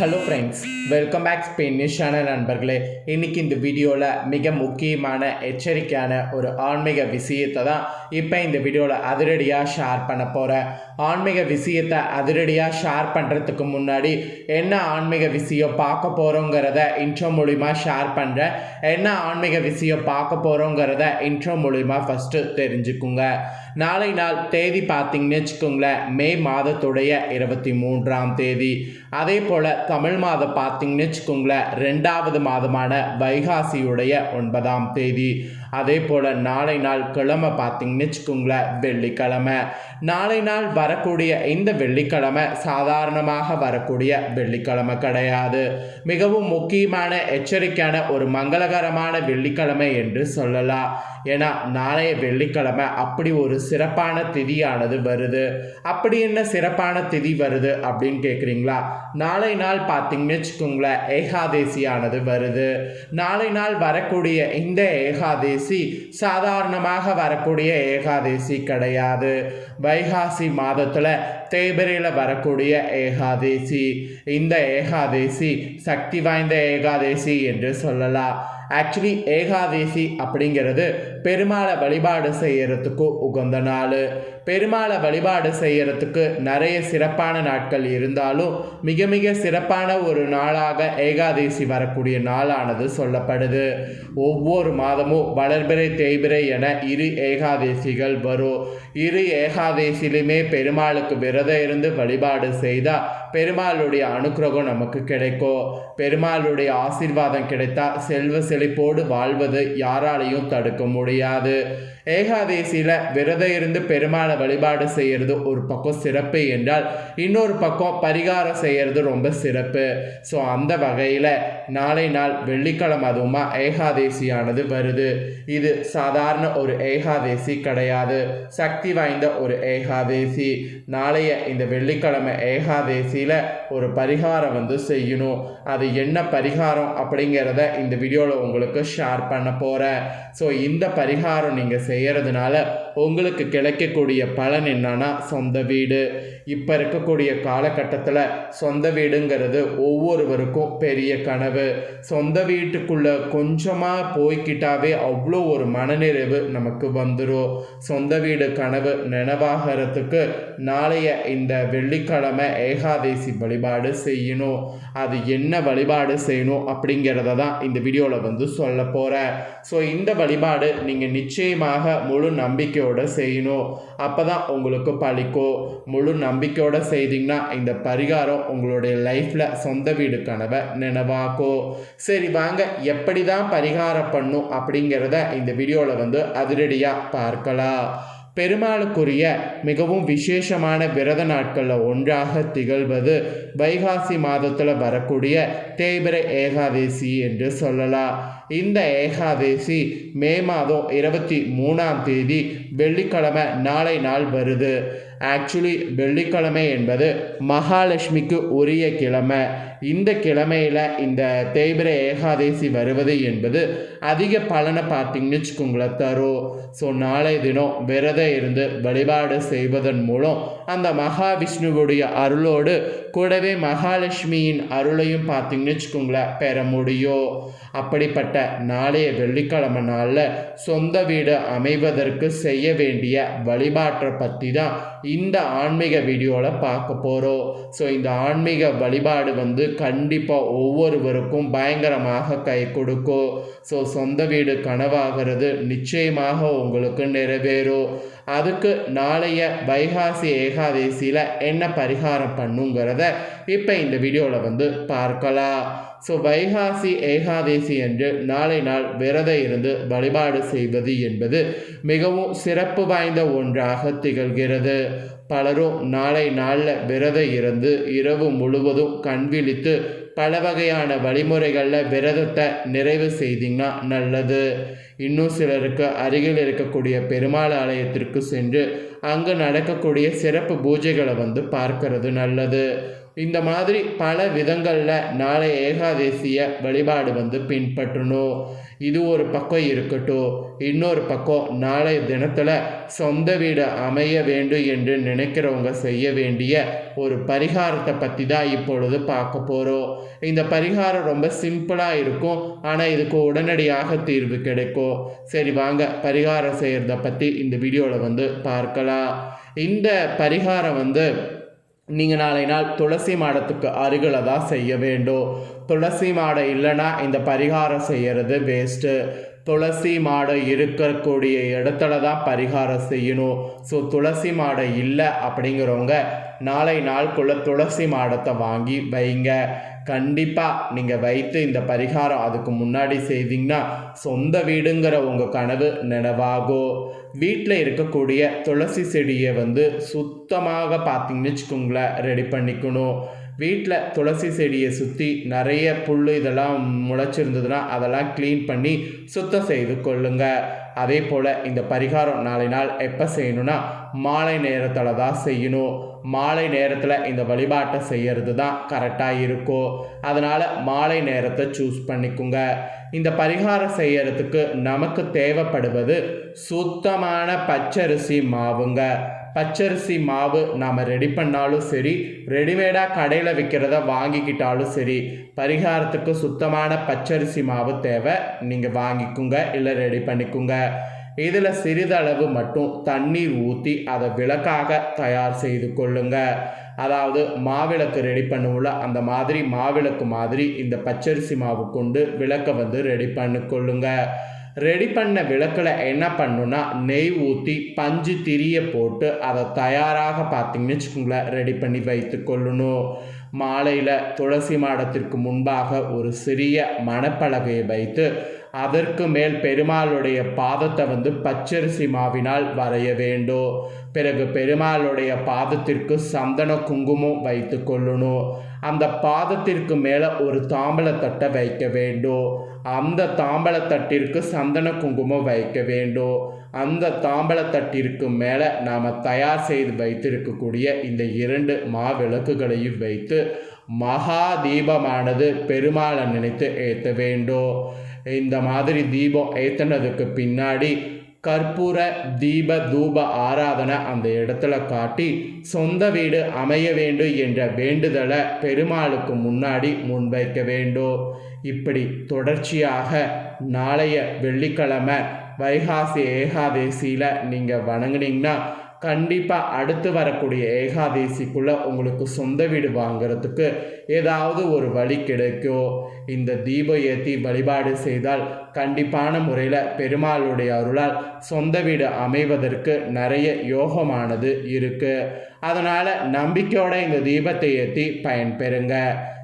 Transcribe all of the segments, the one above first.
Hello friends welcome back Spain channel நண்பர்களே. இன்றைக்கி இந்த வீடியோவில் மிக முக்கியமான எச்சரிக்கையான ஒரு ஆன்மீக விஷயத்தை தான் இப்போ இந்த வீடியோவில் அதிரடியாக ஷேர் பண்ண போகிறேன் ஆன்மீக விஷயத்தை அதிரடியாக ஷேர் பண்ணுறதுக்கு முன்னாடி என்ன ஆன்மீக விஷயம் பார்க்க போகிறோங்கிறத இன்ட்ரோ மூலிமா ஷேர் பண்ணுறேன் என்ன ஆன்மீக விஷயம் பார்க்க போகிறோங்கிறத இன்ட்ரோ மூலிமா ஃபஸ்ட்டு தெரிஞ்சுக்குங்க. நாளை நாள் தேதி பார்த்தீங்கன்னு வச்சுக்கோங்களேன் மே மாதத்துடைய இருபத்தி மூன்றாம் தேதி. அதே போல் தமிழ் மாதம் பார்த்தீங்கன்னு வச்சுக்கோங்களேன் ரெண்டாவது மாதமான வைகாசியுடைய ஒன்பதாம் தேதி. அதே போல் நாளை நாள் கிழமை பார்த்தீங்கன்னு வச்சுக்கோங்களேன் வெள்ளிக்கிழமை. நாளை நாள் வரக்கூடிய இந்த வெள்ளிக்கிழமை சாதாரணமாக வரக்கூடிய வெள்ளிக்கிழமை கிடையாது. மிகவும் முக்கியமான எச்சரிக்கையான ஒரு மங்களகரமான வெள்ளிக்கிழமை என்று சொல்லலாம். ஏன்னா நாளைய வெள்ளிக்கிழமை அப்படி ஒரு சிறப்பான திதியானது வருது. அப்படி என்ன சிறப்பான திதி வருது அப்படின்னு கேட்குறீங்களா நாளை நாள் பார்த்தீங்கன்னு வச்சுக்கோங்களேன் ஏகாதேசியானது வருது. நாளை நாள் வரக்கூடிய இந்த ஏகாதேசி சாதாரணமாக வரக்கூடிய ஏகாதேசி கிடையாது. வைகாசி மாதத்தில் தேய்பிரையில் வரக்கூடிய ஏகாதேசி. இந்த ஏகாதேசி சக்தி வாய்ந்த ஏகாதேசி என்று சொல்லலாம். ஆக்சுவலி ஏகாதேசி அப்படிங்கிறது பெருமாளை வழிபாடு செய்யறதுக்கு உகந்த நாள். பெருமாளை வழிபாடு செய்யறதுக்கு நிறைய சிறப்பான நாட்கள் இருந்தாலும் மிக மிக சிறப்பான ஒரு நாளாக ஏகாதேசி வரக்கூடிய நாளானது சொல்லப்படுது. ஒவ்வொரு மாதமும் வளர்பிறை தேய்பிறை என இரு ஏகாதேசிகள் வரும். இரு ஏகாதேசிலுமே பெருமாளுக்கு விரதம் இருந்து வழிபாடு செய்தால் பெருமாளுடைய அனுக்கிரகம் நமக்கு கிடைக்கும் பெருமாளுடைய ஆசீர்வாதம் கிடைத்தா செல்வ செழிப்போடு வாழ்வது யாராலையும் தடுக்க முடியாது. ஏகாதேசியில் விரதம் இருந்து பெருமாளை வழிபாடு செய்கிறது ஒரு பக்கம் சிறப்பு என்றால் இன்னொரு பக்கம் பரிகாரம் செய்கிறது ரொம்ப சிறப்பு. ஸோ அந்த வகையில் நாளை நாள் வெள்ளிக்கிழமை அதுவுமா ஏகாதேசியானது வருது. இது சாதாரண ஒரு ஏகாதேசி கிடையாது. சக்தி வாய்ந்த ஒரு ஏகாதேசி. நாளைய இந்த வெள்ளிக்கிழமை ஏகாதேசியில் ஒரு பரிகாரம் வந்து செய்யணும். அது என்ன பரிகாரம் அப்படிங்கிறத இந்த வீடியோவில் உங்களுக்கு ஷேர் பண்ண போகிறேன் ஸோ இந்த பரிகாரம் நீங்கள் செய்கிறதுனால உங்களுக்கு கிடைக்கக்கூடிய பலன் என்னன்னா சொந்த வீடு. இப்போ இருக்கக்கூடிய காலகட்டத்தில் சொந்த வீடுங்கிறது ஒவ்வொருவருக்கும் பெரிய கனவு. சொந்த வீட்டுக்குள்ளே கொஞ்சமாக போய்கிட்டாவே அவ்வளோ ஒரு மனநிறைவு நமக்கு வந்துடும் சொந்த வீடு கனவு நினைவாகிறதுக்கு நாளைய இந்த வெள்ளிக்கிழமை ஏகாதேசி வழிபாடு செய்யணும். அது என்ன வழிபாடு செய்யணும் அப்படிங்கிறத தான் இந்த வீடியோவில் வந்து சொல்ல போகிறேன் ஸோ இந்த வழிபாடு நீங்கள் நிச்சயமாக முழு நம்பிக்கை நம்பிக்கையோடு செய்யணும். அப்போ தான் உங்களுக்கு பழிக்கும். முழு நம்பிக்கையோடு செய்தீங்கன்னா இந்த பரிகாரம் உங்களுடைய லைஃப்பில் சொந்த வீடு கனவை நினைவாக்கும். சரி வாங்க. எப்படி தான் பரிகாரம் பண்ணும் அப்படிங்கிறத இந்த வீடியோவில் வந்து அதிரடியாக பார்க்கலாம். பெருமாளுக்குரிய மிகவும் விசேஷமான விரத நாட்களில் ஒன்றாக திகழ்வது வைகாசி மாதத்தில் வரக்கூடிய தேய்பிர ஏகாதேசி என்று சொல்லலாம். இந்த ஏகாதேசி மே மாதம் இருபத்தி மூணாம் தேதி வெள்ளிக்கிழமை நாளை நாள் வருது. ஆக்சுவலி வெள்ளிக்கிழமை என்பது மகாலட்சுமிக்கு உரிய கிழமை. இந்த கிழமையில் இந்த தேய்பிர ஏகாதேசி வருவது என்பது அதிக பலனை பார்த்தீங்கன்னு வச்சுக்கோங்களேன். தரும் ஸோ நாளை தினம் விரதம் இருந்து வழிபாடு செய்வதன் மூலம் அந்த மகாவிஷ்ணுவுடைய அருளோடு கூடவே மகாலட்சுமியின் அருளையும் பார்த்தீங்கன்னு வச்சுக்கோங்களேன். பெற முடியும் அப்படிப்பட்ட நாளைய வெள்ளிக்கிழமை நாளில் சொந்த வீடு அமைவதற்கு செய்ய வேண்டிய வழிபாட்டை பற்றி தான் இந்த ஆன்மீக வீடியோவில் பார்க்க போகிறோம் ஸோ இந்த ஆன்மீக வழிபாடு வந்து கண்டிப்பாக ஒவ்வொருவருக்கும் பயங்கரமாக கை கொடுக்கும் ஸோ சொந்த வீடு கனவாகிறது நிச்சயமாக உங்களுக்கு நிறைவேறும். அதுக்கு நாளைய வைகாசி ஏகாதேசியில் என்ன பரிகாரம் பண்ணுங்கிறத இப்போ இந்த வீடியோவில் வந்து பார்க்கலாம். ஸோ வைகாசி ஏகாதேசி என்று நாளை நாள் விரதம் இருந்து வழிபாடு செய்வது என்பது மிகவும் சிறப்பு வாய்ந்த ஒன்றாக திகழ்கிறது. பலரும் நாளை நாளில் விரதம் இருந்து இரவு முழுவதும் கண்விழித்து பல வகையான வழிமுறைகளில் விரதத்தை நிறைவு செய்தீங்கன்னா நல்லது. இன்னும் சிலருக்கு அருகில் இருக்கக்கூடிய பெருமாள் ஆலயத்திற்கு சென்று அங்கு நடக்கக்கூடிய சிறப்பு பூஜைகளை வந்து பார்க்கறது நல்லது. இந்த மாதிரி பல விதங்களில் நாளை ஏகாதேசிய வழிபாடு வந்து பின்பற்றணும். இது ஒரு பக்கம் இருக்கட்டும் இன்னொரு பக்கம் நாளைய தினத்தில் சொந்த வீடு அமைய வேண்டும் என்று நினைக்கிறவங்க செய்ய வேண்டிய ஒரு பரிகாரத்தை பற்றி தான் இப்பொழுது பார்க்க போகிறோம் இந்த பரிகாரம் ரொம்ப சிம்பிளாக இருக்கும் ஆனால் இதுக்கு உடனடியாக தீர்வு கிடைக்கும். சரி வாங்க பரிகாரம் செய்கிறத பற்றி இந்த வீடியோவில் வந்து பார்க்கலாம். இந்த பரிகாரம் வந்து நீங்கள் நாளை நாள் துளசி மாடத்துக்கு அருகில் தான் செய்ய வேண்டும். துளசி மாடம் இல்லைன்னா இந்த பரிகாரம் செய்கிறது வேஸ்ட்டு துளசி மாடம் இருக்கக்கூடிய இடத்துல தான் பரிகாரம் செய்யணும். ஸோ துளசி மாடம் இல்லை அப்படிங்கிறவங்க நாளை நாளுக்குள்ளே துளசி மாடத்தை வாங்கி வைங்க. கண்டிப்பாக நீங்கள் வைத்து இந்த பரிகாரம் அதுக்கு முன்னாடி செய்தீங்கன்னா சொந்த வீடுங்கிற உங்கள் கனவு நினைவாகும் வீட்டில் இருக்கக்கூடிய துளசி செடியை வந்து சுத்தமாக பார்த்தீங்கன்னு வச்சுக்கோங்களேன் ரெடி பண்ணிக்கணும். வீட்டில் துளசி செடியை சுற்றி நிறைய புல் இதெல்லாம் முளைச்சிருந்ததுன்னா அதெல்லாம் க்ளீன் பண்ணி சுத்தம் செய்து கொள்ளுங்கள் அதே போல் இந்த பரிகாரம் நாளை நாள் எப்போ செய்யணும்னா மாலை நேரத்தில் தான் செய்யணும். மாலை நேரத்தில் இந்த வழிபாட்டை செய்கிறது தான் கரெக்டாக இருக்கும். அதனால் மாலை நேரத்தை சூஸ் பண்ணிக்கோங்க. இந்த பரிகாரம் செய்யறதுக்கு நமக்கு தேவைப்படுவது சுத்தமான பச்சரிசி மாவுங்க. பச்சரிசி மாவு நாம் ரெடி பண்ணாலும் சரி ரெடிமேடாக கடையில் விற்கிறத வாங்கிக்கிட்டாலும் சரி பரிகாரத்துக்கு சுத்தமான பச்சரிசி மாவு தேவை. நீங்கள் வாங்கிக்குங்க இல்லை ரெடி பண்ணிக்குங்க. இதில் சிறிதளவு மட்டும் தண்ணீர் ஊற்றி அதை விளக்காக தயார் செய்து கொள்ளுங்க. அதாவது மாவிளக்கு ரெடி பண்ணுவோம்ல அந்த மாதிரி மாவிளக்கு மாதிரி இந்த பச்சரிசி மாவு கொண்டு விளக்கை வந்து ரெடி பண்ணி ரெடி பண்ண விளக்கில் என்ன பண்ணுன்னா நெய் ஊற்றி பஞ்சு திரிய போட்டு அதை தயாராக பார்த்திங்கன்னு வச்சுக்கோங்களேன் ரெடி பண்ணி வைத்து கொள்ளணும். மாலையில் துளசி மாடத்திற்கு முன்பாக ஒரு சிறிய மணப்பலகையை வைத்து அதற்கு மேல் பெருமாளுடைய பாதத்தை வந்து பச்சரிசி மாவினால் வரைய வேண்டும். பிறகு பெருமாளுடைய பாதத்திற்கு சந்தன குங்குமம் வைத்து கொள்ளணும். அந்த பாதத்திற்கு மேலே ஒரு தாம்பலத்தட்டை வைக்க வேண்டும். அந்த தாம்பலத்தட்டிற்கு சந்தன குங்குமம் வைக்க வேண்டும். அந்த தாம்பலத்தட்டிற்கு மேலே நாம் தயார் செய்து வைத்திருக்கக்கூடிய இந்த இரண்டு மாவிளக்குகளையும் வைத்து மகா தீபமானது பெருமாளை நினைத்து ஏற்ற வேண்டும். இந்த மாதிரி தீபம் ஏற்றினதுக்கு பின்னாடி கற்பூர தீப தூப ஆராதனை அந்த இடத்துல காட்டி சொந்த வீடு அமைய வேண்டும் என்ற வேண்டுதலை பெருமாளுக்கு முன்னாடி முன்வைக்க வேண்டும். இப்படி தொடர்ச்சியாக நாளைய வெள்ளிக்கிழமை வைகாசி ஏகாதேசியில் நீங்கள் வணங்குனீங்கன்னா கண்டிப்பாக அடுத்து வரக்கூடிய ஏகாதேசிக்குள்ளே உங்களுக்கு சொந்த வீடு வாங்குறதுக்கு ஏதாவது ஒரு வழி கிடைக்கும் இந்த தீபம் ஏற்றி வழிபாடு செய்தால் கண்டிப்பான முறையில் பெருமாளுடைய அருளால் சொந்த வீடு அமைவதற்கு நிறைய யோகமானது இருக்குது அதனால் நம்பிக்கையோட இந்த தீபத்தை ஏற்றி பயன்பெறுங்க.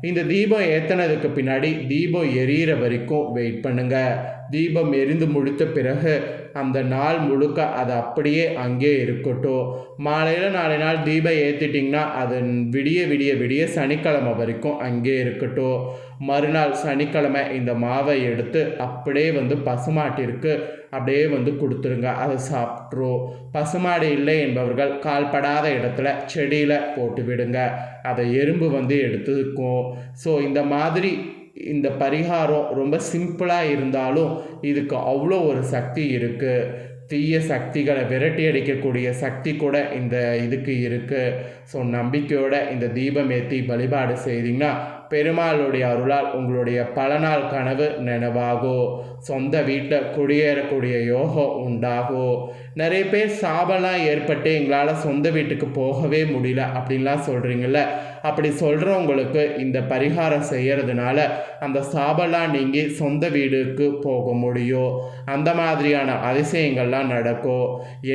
இந்த தீபம் ஏற்றினதுக்கு பின்னாடி தீபம் எரியிற வரைக்கும் வெயிட் பண்ணுங்கள் தீபம் எரிந்து முடித்த பிறகு அந்த நாள் முழுக்க அது அப்படியே அங்கே இருக்கட்டும். மாலையில் நாளை நாள் தீபம் ஏற்றிட்டிங்கன்னா அது விடிய விடிய விடிய சனிக்கிழமை வரைக்கும் அங்கே இருக்கட்டும். மறுநாள் சனிக்கிழமை இந்த மாவை எடுத்து அப்படியே வந்து பசுமாட்டிற்கு அப்படியே வந்து கொடுத்துருங்க. அதை சாப்பிட்ரும் பசுமாடு இல்லை என்பவர்கள் கால்படாத இடத்துல செடியில் போட்டு விடுங்க. அதை எறும்பு வந்து எடுத்துக்கும். ஸோ இந்த மாதிரி இந்த பரிகாரம் ரொம்ப சிம்பிளாக இருந்தாலும் இதுக்கு அவ்வளோ ஒரு சக்தி இருக்குது தீய சக்திகளை விரட்டி அடிக்கக்கூடிய சக்தி கூட இந்த இதுக்கு இருக்குது ஸோ நம்பிக்கையோட இந்த தீபம் ஏற்றி வழிபாடு செய்தீங்கன்னா பெருமாளுடைய அருளால் உங்களுடைய பல நாள் கனவு நினைவாகும் சொந்த வீட்டில் குடியேறக்கூடிய யோகம் உண்டாகும் நிறைய பேர் சாபம்லாம் ஏற்பட்டு எங்களால் சொந்த வீட்டுக்கு போகவே முடியல அப்படின்லாம் சொல்கிறீங்கள அப்படி சொல்கிறவங்களுக்கு இந்த பரிகாரம் செய்கிறதுனால அந்த சாபம்லாம் நீங்கி சொந்த வீடுக்கு போக முடியும். அந்த மாதிரியான அதிசயங்கள்லாம் நடக்கும்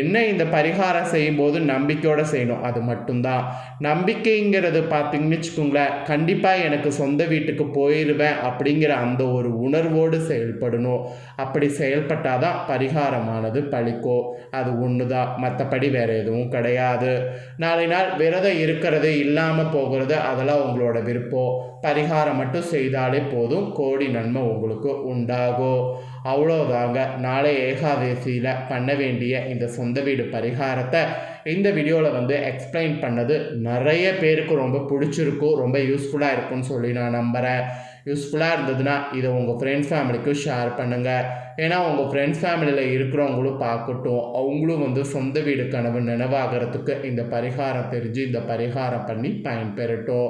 என்ன இந்த பரிகாரம் செய்யும்போது நம்பிக்கையோடு செய்யணும் அது மட்டும்தான். நம்பிக்கைங்கிறது பார்த்தீங்கன்னு வச்சுக்கோங்களேன் கண்டிப்பாக எனக்கு சொந்த வீட்டுக்கு போயிடுவேன் அப்படிங்கிற அந்த ஒரு உணர்வோடு செயல்படணும். அப்படி செயல்பட்டால் தான் பரிகாரமானது பழிக்கோ. அது ஒன்று தான் மற்றபடி வேறு எதுவும் கிடையாது. நாளை நாள் விரதம் இருக்கிறது இல்லாமல் போகிறது அதெல்லாம் உங்களோட விருப்பம். பரிகாரம் மட்டும் செய்தாலே போதும். கோடி நன்மை உங்களுக்கு உண்டாகும் அவ்வளோதாங்க நாளை ஏகாதேசியில் பண்ண வேண்டிய இந்த சொந்த வீடு பரிகாரத்தை இந்த வீடியோவில் வந்து எக்ஸ்பிளைன் பண்ணது நிறைய பேருக்கு ரொம்ப பிடிச்சிருக்கும் ரொம்ப யூஸ்ஃபுல்லாக இருக்கும்னு சொல்லி நான் நம்புகிறேன் யூஸ்ஃபுல்லாக இருந்ததுன்னா இதை உங்கள் ஃப்ரெண்ட்ஸ் ஃபேமிலிக்கும் ஷேர் பண்ணுங்கள் ஏன்னா உங்கள் ஃப்ரெண்ட்ஸ் ஃபேமிலியில் இருக்கிறவங்களும் பார்க்கட்டும் அவங்களும் வந்து சொந்த வீடு கனவு நினைவாகிறதுக்கு இந்த பரிகாரம் தெரிஞ்சு இந்த பரிகாரம் பண்ணி பயன்பெறட்டும்.